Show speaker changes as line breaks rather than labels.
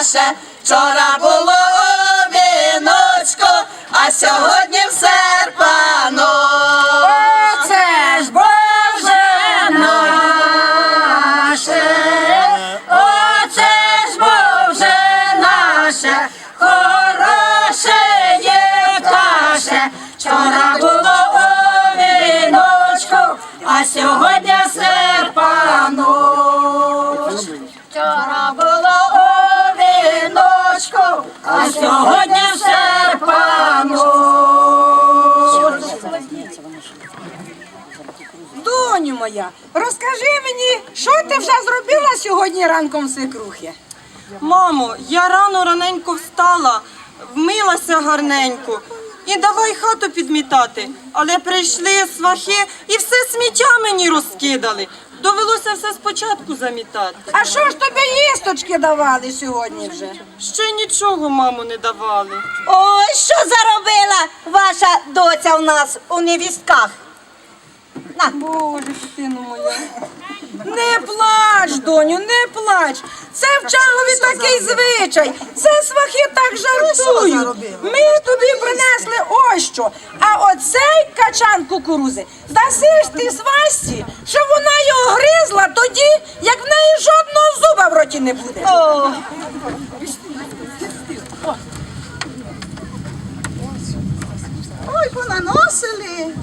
наше, вчора було у віночку, а сьогодні в серпану.
Оце ж Боже оце ж Боже наше, є пташе, вчора було у а сьогодні а сьогодні все серпану.
Доню моя, розкажи мені, що ти вже зробила сьогодні ранком свекрухи?
Мамо, я рано раненько встала, вмилася гарненько. І давай хату підмітати. Але прийшли свахи і все сміття мені розкидали. Довелося все спочатку замітати.
А що ж тобі їсточки давали сьогодні вже?
Ще нічого маму не давали.
Ой, що заробила ваша доця в нас у невістках?
Боже, дитино моя.
Не плач, доню, не плач. Це в Чагові такий звичай. Це свахи так жартують. Ми тобі принесли ось що. А оцей качан кукурузи даси ж ти свасті, щоб вона його гризла тоді, як в неї жодного зуба в роті не буде.
Ой, понаносили.